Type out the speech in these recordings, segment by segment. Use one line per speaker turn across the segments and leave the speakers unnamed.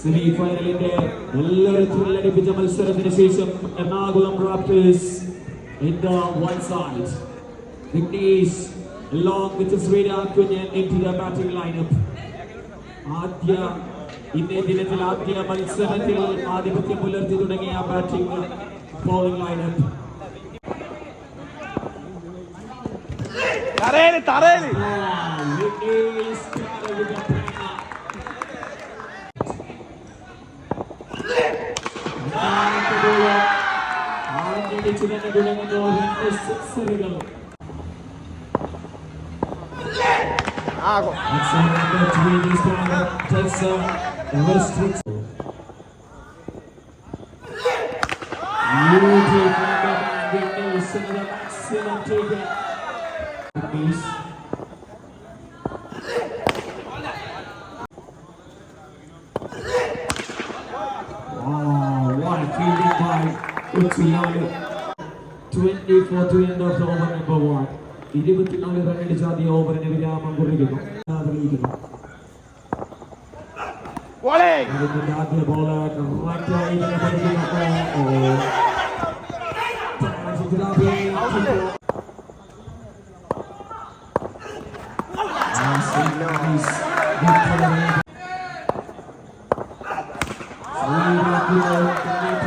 Semi ഫൈനലിന്റെ നല്ലൊരു ത്രില്ലടിപ്പിച്ച മത്സരത്തിന് ശേഷം Ernakulam Raptors in the one side Vignesh along with Srira Kunyan into the batting lineup. ആദ്യ ഇന്നേ ദിനത്തിൽ ആദ്യ മത്സരത്തിൽ ആധിപത്യം പുലർത്തി തുടങ്ങിയ ബാറ്റിംഗ് ബോളിംഗ് ലൈനപ്പ് തറയിൽ തറയിൽ ఆనందోయ ఆనందండి చూడండి గుణముతో వెంకటేశ్వరుడు ఆగో Beautiful, maximum takeoff. Peace. Uchiyanu. 24 to end of the over number one. ഇരുപത്തിനാല് റണ്ണടിച്ച ആദ്യ ഓവറിന് വിരാമം കുറിക്കുന്നു ആഗ്രഹിക്കുന്നു
പോളേ
അതിന്റെ ആദ്യ ball റൈറ്റായി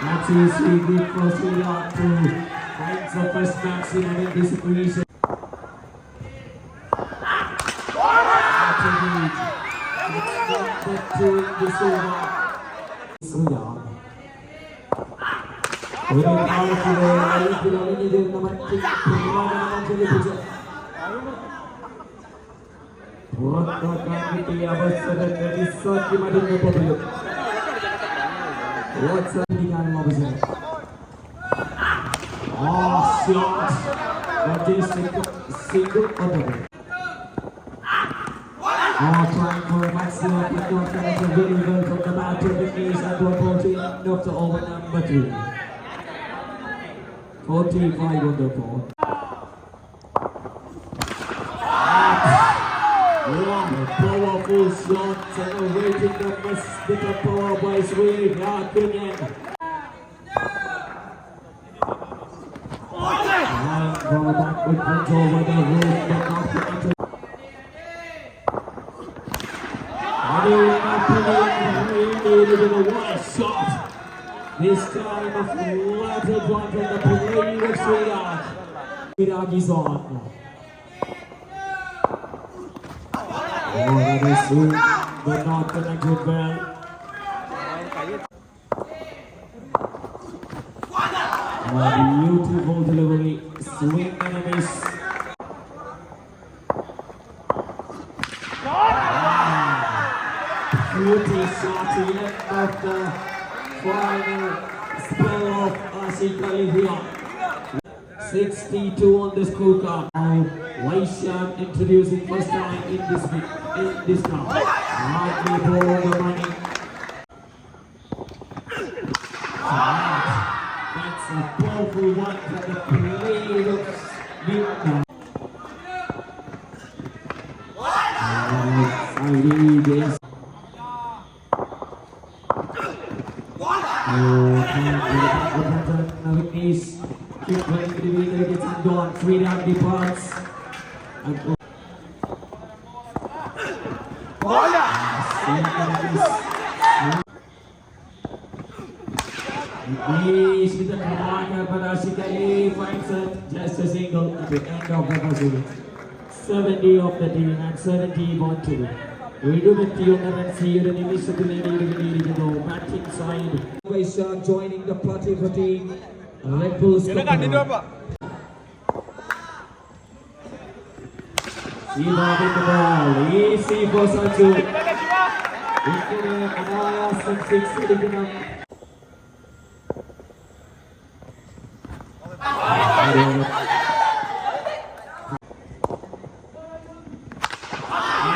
Absolutely good first lead out
to
Heinz of first match in an anticipation. आवश्यक What's up? Ah, he got over there. Oh, shot. What do you think of single other? Oh, trying for a maximum pick up and to really good from the back to the knees and one forty enough to over number three. Forty-five under four. The with the power by the but not connected. And in my opinion, he needed from the parade of. Srirag is on. Oh, that is soon, but not connected well. A beautiful delivery, swing and a miss. Beauty shot end of the final spell of Ashik Olivia. 62 on the scorecard. Now, Vaishak introducing first time in this week, this for the money. That's a powerful one for the play of Vinta. Saidi this. Vignesh keep to the wicket, gets it. Three down departs. Vignesh with the command, but Ashik Ali finds it just a single at the end of the first 70 of the team and 70 want to. എഴുപത്തിയൊന്ന് runs ഈ ഒരു നിമിഷത്തിൽ നേടിയിരിക്കുന്നു batting side Vaishakh joining the party for team Red Bulls
ഇത് കണ്ടിട്ട് പോപ്പാ
Shiva with the ball easy for Sanju ഇങ്ങനെ അനായാസം six അടിക്കണം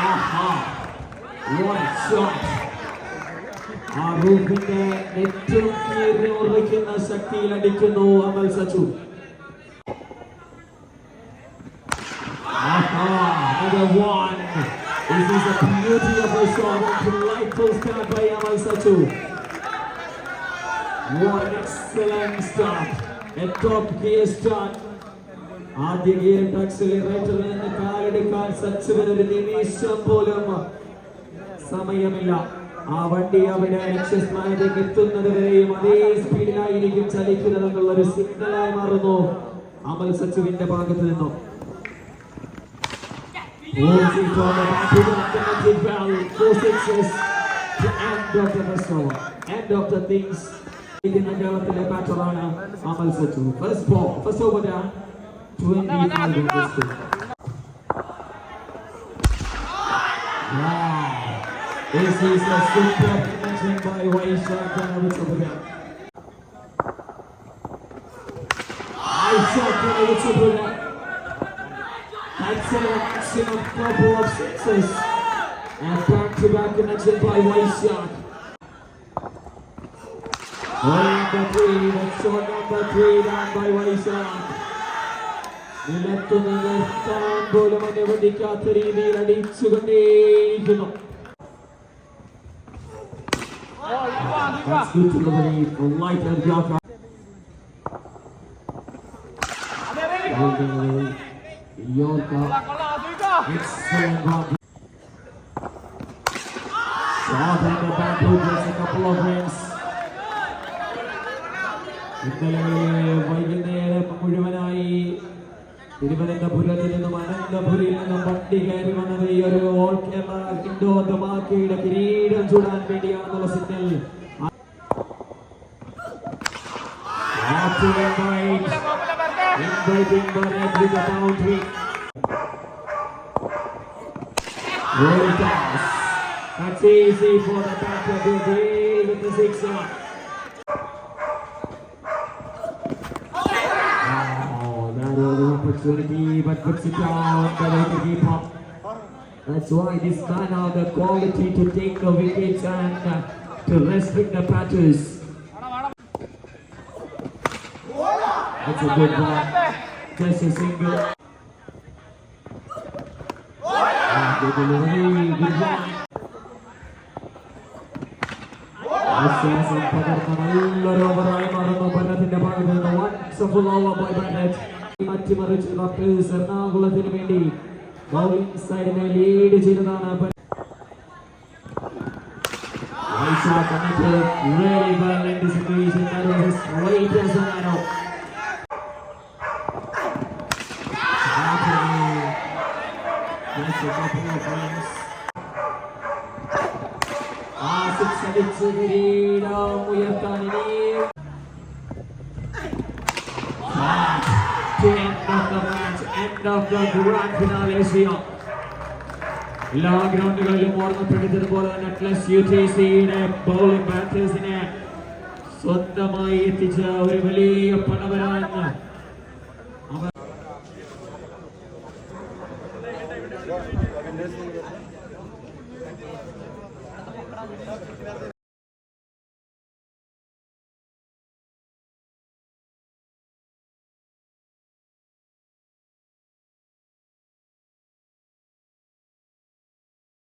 ആഹാ. What shot. ആ റൂഫിന്റെ ഏറ്റവും കീറി ഉറയ്ക്കുന്ന ശക്തിയിൽ അടിക്കുന്നു അമൽ Sachu Aha, another one. This is the beauty of a light Delightful start by Amal Sachu. What an excellent start. A top gear start. ആദ്യ gear ആക്സിലറേറ്ററിൽ നിന്ന് കാലെടുക്കാൻ സച്ചുവിന് ഒരു നിമിഷം പോലും സമയമില്ല ആ വണ്ടി അവന് ലക്ഷ്യസ്ഥാനത്തേക്ക് എത്തുന്നത് വരെയും അതേ സ്പീഡിലായിരിക്കും ചലിക്കുന്നത് എന്നുള്ള ഒരു സിഗ്നലായി മാറുന്നു അമൽ സച്ചുവിന്റെ ഭാഗത്ത് നിന്നും Losing from the back to the alternative value. Four sixes to end of the first over. End of the things. ഇതിന്റെ കേരളത്തിലെ ബാറ്ററാണ് Amal Sachu first ball first over twenty This is a super mention by Waisha Kanavitsabuga. Aisha Kanavitsabuga. That's a maximum couple of sixes. And back-to-back connection by Waisha. Number three, that's shot number three down by Waisha. നിലത്തു നിർത്താൻ പോലും അനുവദിക്കാത്ത രീതിയിൽ അടിച്ചുകൊണ്ടേയിരിക്കുന്നു That's good to the lead for light and Jaka. hook, just a couple of rings. ഇന്നലെ വൈകുന്നേരം മുഴുവനായി തിരുവനന്തപുരത്ത് നിന്നും അനന്തപുരിയിൽ നിന്നും വണ്ടി കയറി വന്നത് ഈ ഒരു ഓൾ കേരള ധമാക്കയുടെ കിരീടം ചൂടാൻ വേണ്ടിയാണെന്നുള്ള signal Inviting with the boundary. Roll toss. That's easy for the batter to deal with the sixer. Oh, that was opportunity, but puts it down. The way to keep. That's why this man has the quality to take the wickets and uh, to restrict the batters. That's a good one. Just a single. എറണാകുളത്തിന് വേണ്ടി lead ചെയ്തതാണ് as an arrow. Just a couple of runs. ആ six അടിച്ച് കിരീടം ഉയർത്താൻ ഇനിയും end of the match, end of the grand finale Asia. എല്ലാ ഗ്രൗണ്ടുകളിലും ഓർമ്മപ്പെടുത്തിയതുപോലെ തന്നെ അറ്റ്ലസ് യു ടി സിയുടെ ബൗളിംഗ് ബാറ്റേഴ്സിനെ സ്വന്തമായി എത്തിച്ച ഒരു വലിയ പണവരാൻ ¿Qué